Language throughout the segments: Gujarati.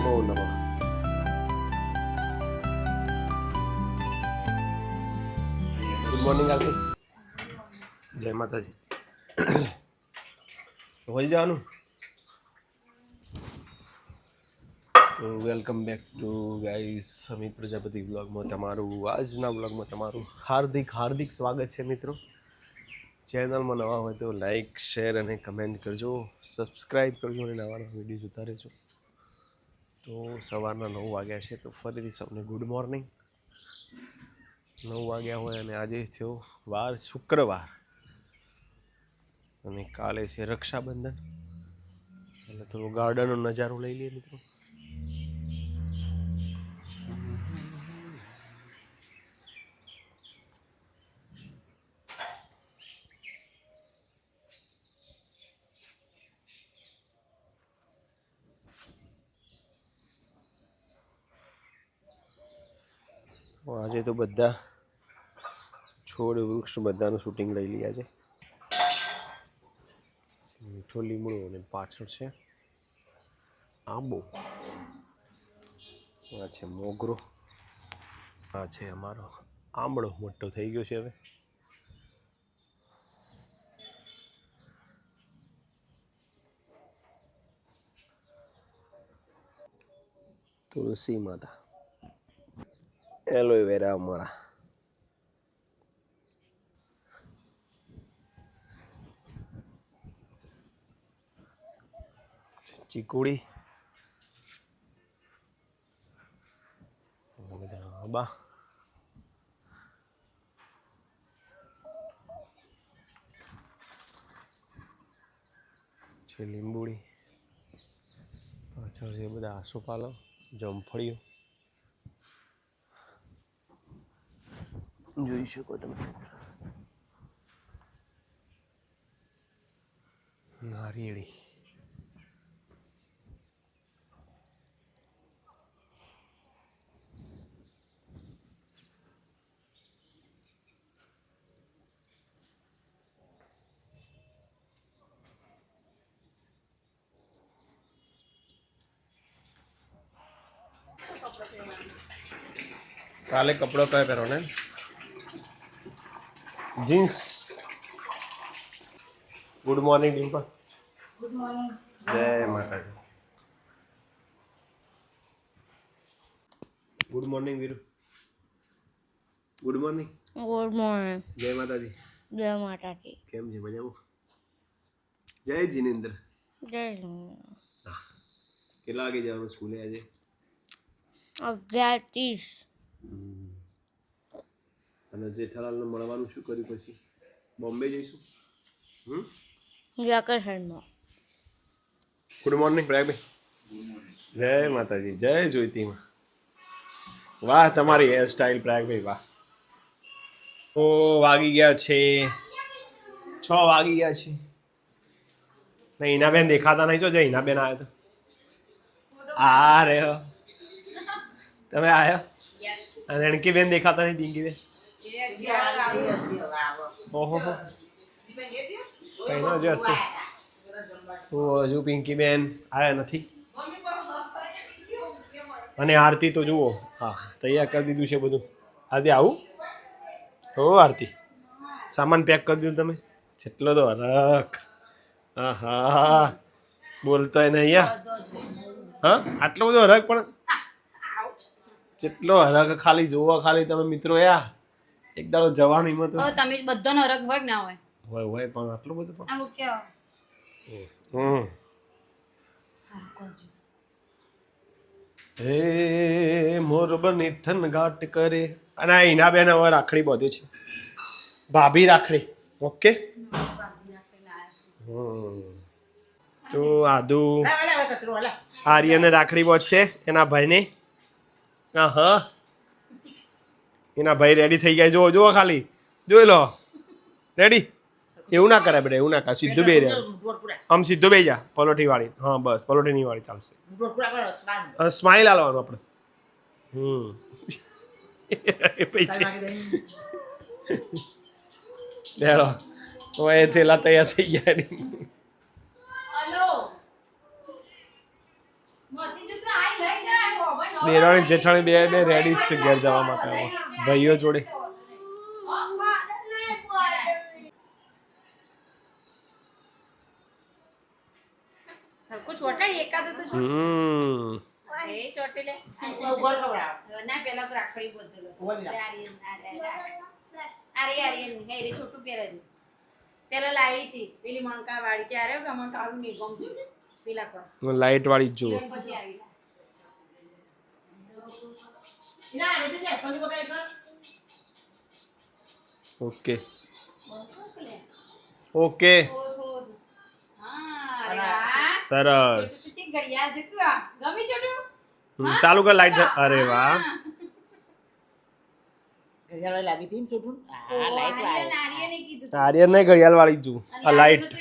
નમો નમઃ ગુડ મોર્નિંગ આરતી જય માતાજી હોઈ જવાનું તો welcome back to guys Amit Prajapati બ્લોગમાં તમારું આજના બ્લોગમાં તમારું હાર્દિક હાર્દિક સ્વાગત છે મિત્રો ચેનલમાં નવા હોય તો લાઈક શેર અને કમેન્ટ કરજો સબસ્ક્રાઈબ કરજો અને નવા નવા વીડિયો જોતા રહેજો તો સવારના નવ વાગ્યા છે તો ફરીથી સૌને ગુડ મોર્નિંગ નવ વાગ્યા હોય અને આજે થયો વાર શુક્રવાર. અને કાલે છે રક્ષાબંધન. એટલે થોડું ગાર્ડનનો નજારો લઈ લઈએ મિત્રો. આજે તો બધા છોડ વૃક્ષ બધાનું શૂટિંગ લઈ લીધા છે. મીઠો લીમડો અને પાછળ છે આંબો. આ છે મોગરો. આ છે અમારો આંબળો મોટો થઈ ગયો છે હવે. તુલસી માતા. એલોવેરા અમારા ચીકુડી આંબા છે લીંબુડી પાછળ છે બધા આસોપાલો જમફળીઓ જોઈ શકો તમે. નારિયેળી. કાલે કપડો કયો પહેરો ને jeans good morning Dimple good morning જય Mataji good morning Veeru good morning good morning જય માતાજી જય માતાજી કેમ છે? મજામાં? જય જીનેન્દ્ર. જય કેટલા વાગે જવાનું સ્કૂલે આજે? અગિયાર ત્રીસ. અને જેઠાલાલને મળવાનું શું કર્યું પછી? બોમ્બે જઈશું? હમ? વેકેશનમાં ગુડ મોર્નિંગ પ્રયાગભાઈ જય માતાજી જય જ્યોતિમાં વાહ તમારી હેર સ્ટાઈલ પ્રયાગભાઈ વાહ. તો વાગી ગયા છે છ વાગી ગયા છે. નહીં હિનાબેન દેખાતા નહીં છો? જે હિનાબેન આવ્યો તો. આ રહ્યો. તમે આવ્યો? અને રણકીબેન દેખાતા નહીં પિંકીબેન? ઓહો હો કઈ ન જશે. તો હજુ પિંકીબેન આવ્યા નથી. અને આરતી તો જુઓ. હા તૈયાર કરી દીધું છે બધું. આરતી આવું? હો આરતી. સામાન પેક કરી દીધું તમે? જેટલો તો હરખ. હા હા બોલતો એને અહીંયા? હા આટલો બધો હરખ પણ? જેટલો હરખ ખાલી જોવો ખાલી તમે મિત્રો યા? એક દાડો જવાની મત હોય. હવે તમે બધાનો હરખ હોય કે ના હોય? હોય હોય પણ આટલું બધું પણ. આવું કે હમ. હે મોર બની ગાટ કરે. અને આ હિના બેન હવે રાખડી બધે છે. ભાભી રાખડી. ઓકે? હમ. તો આદુ આર્યને રાખડી છે એના ભાઈને. હા હા એના ભાઈ રેડી થઈ ગયા જુઓ જુઓ ખાલી. જોઈ લો. રેડી એવું ના કરે બેટા એવું ના કરે સીધું બે રહ્યા. આમ સીધું બે જા. પલોઠી વાળી હા બસ. પલોઠીની વાળી ચાલશે સ્માઇલ આલવાનું આપણે. હમ. એ લેડો હવે થેલા તૈયાર થઈ ગયા હલો. મસી જો તો આઈ લઈ દેરાણી જેઠાણી બે બે રેડી જ છે ઘેર જવા માટે. ભાઈઓ જોડે. પેલા રાખડી બોલતો આર્યન આરે રે છોટું પહેરે છે પેલા લાવી હતી. પેલી મંકા વાળી ત્યારે ગમન આવી નહીં ગમતું પેલા પર. લાઈટ વાળી જ પછી આવી. ઓકે ઓકે થોડો થોડો હા અરે વાહ સરસ ઘડિયાળ ચાલુ કર લાઈટ અરે વાહ. લાગી હતી ને ઘડિયાળ વાળી. જ લાઈટ.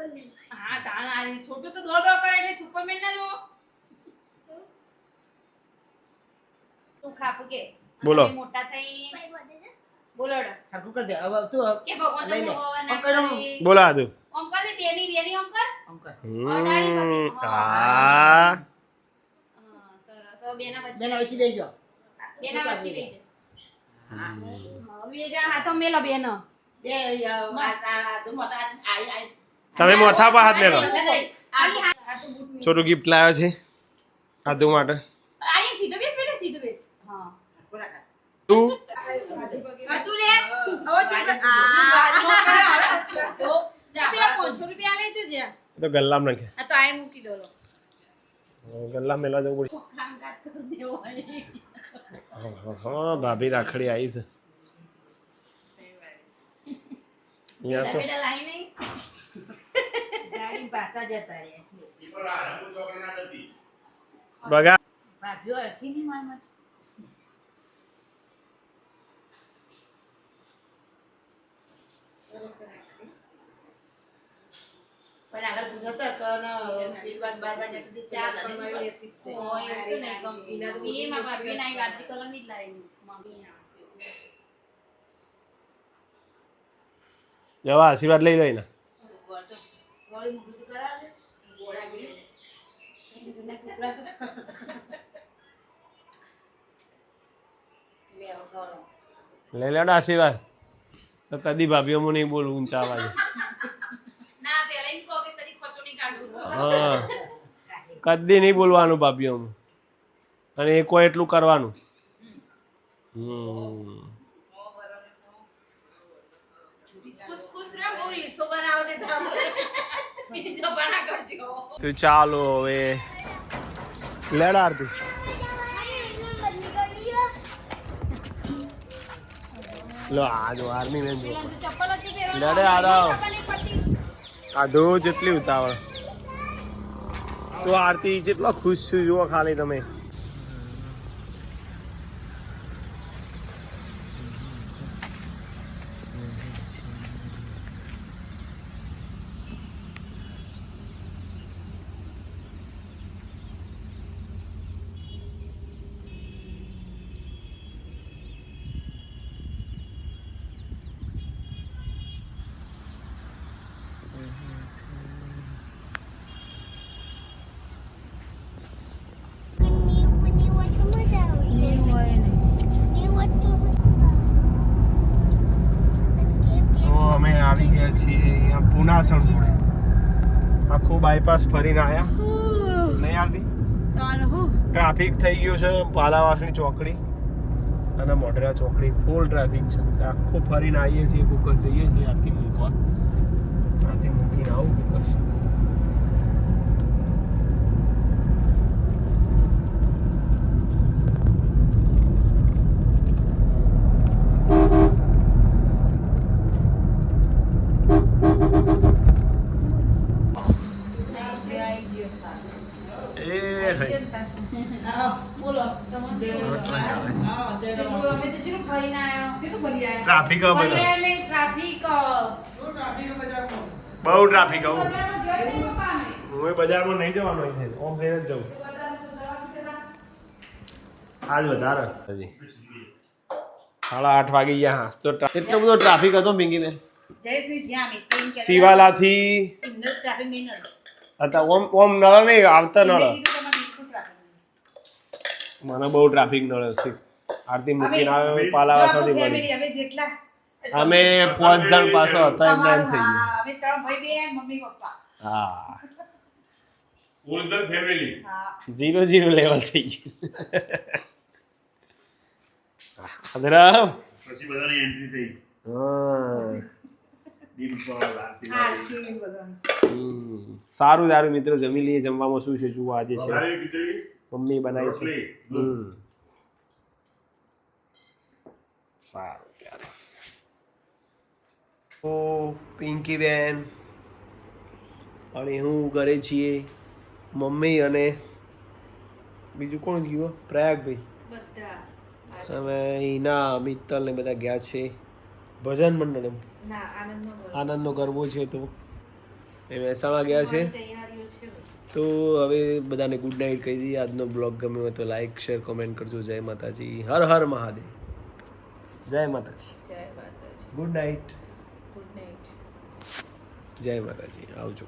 પાછું હા તાણ છોટું તો દોડ દોડ કરે એટલે સુપરમેન ના જો તું ખાપુ કે બોલો. મોટા થઈ બોલો ડ. કર દે હવે તું કે ભગવાન તો લે. ના. આદુ આમ કર દે બેની બેની આમ કર આમ કર અડાડી પછી. આ હા, સરસ બેના વચ્ચે બેના વચ્ચે બેસજો બેના વચ્ચે બેસી હા, બે જા હાથો મેલો બેનો બે માતા તું મોટા આઈ આઈ તમે મોથા પર હાથ મેલો મેલો. છોટું ગિફ્ટ લાવ્યો છે? આદુ માટે. તું? તું તો પેલા 500 રૂપિયા લેજો છે એ તો ગલ્લામ નાખે આ તો આય મૂકી દો લો. ગલ્લામ જવું પડે. હા ભાભી રાખડી આવી છે. અહીંયા તો બેટા લાઈ નહીં ગાડી પાછા જતા રહે બગા ભાભીઓ હરખી નહીં માર માર. પણ જવા આશીર્વાદ લઈ લઈને. લઈ લેવડા આશીર્વાદ. તો કદી ભાભીઓ હું નહીં બોલું ઊંચા અવાજે. હા. કદી નહીં બોલવાનું ભાભીઓ અને એ કોઈ એટલું કરવાનું. હમ ખુશ ખુશ રહો બહુ રીસો બનાવો કે તમે બીજો બના કરજો તો ચાલો હવે લેડ આરતી લો, આ જો આર્મી મેન જો. લડે આરાવ આ પડતી જેટલી ઉતાવળ. તો આરતી જેટલો ખુશ છું, જુઓ ખાલી તમે તો અમે આવી ગયા છીએ અહીંયા જોડે આખું બાયપાસ ફરીને આવ્યા નહીં આરતી ટ્રાફિક થઈ ગયો છે પાલાવાસની ચોકડી અને મોઢેરા ચોકડી. ફૂલ ટ્રાફિક છે. આખું ફરીને આવીએ છીએ કુકસ જઈએ છીએ આરતી મૂકવા આરતી મૂકીને આવું કુકસ એ ભાઈ. બોલો ટ્રાફિક ટ્રાફિક બહુ ટ્રાફિક. હું એ બજારમાં નહીં જવાનો છે. ઓમ થઈને જ જવું. આજ વધારે. હજી. સાડા આઠ વાગી ગયા હાસ તો એટલો બધો ટ્રાફિક હતો મીંગીને. શિવાલાથી અત્યારે ઓમ ઓમ નળ નહીં આવતા નળ. મને બહુ ટ્રાફિક નળ છે. આરતી મૂકીને આવે પાલાવા સુધી મળી family હવે જેટલા અમે પાંચ જણ પાછો હતા એમ એમ થઈ ગયું. હા, અમે ત્રણ ભાઈ બેન મમ્મી પપ્પા. હા. ઓરિજિનલ ફેમિલી હા. જીરો જીરો લેવલ થઈ ગયું. અધરામ પછી બધાની એન્ટ્રી થઈ હા. સારું સારું મિત્રો. જમી લઈએ જમવામાં શું છે જુઓ આજે છે. મમ્મી બનાવી છે. સારું ત્યારે. પિંકી બેન અને હું ઘરે છીએ. મમ્મી અને બીજું કોણ ગયું પ્રયાગભાઈ. બધા. અને હિના મિત્તલ ને બધા ગયા છે. ભજન મંડળ એમ આનંદનો ગરબો. છે. તો એ મહેસાણા ગયા છે. તો હવે બધાને ગુડ નાઇટ કહી દઈએ. આજનો બ્લોગ ગમ્યો હોય તો લાઈક શેર કોમેન્ટ કરજો. જય માતાજી. હર હર મહાદેવ. જય માતાજી. જય માતાજી. ગુડ નાઇટ ગુડ નાઇટ જય માતાજી. આવજો.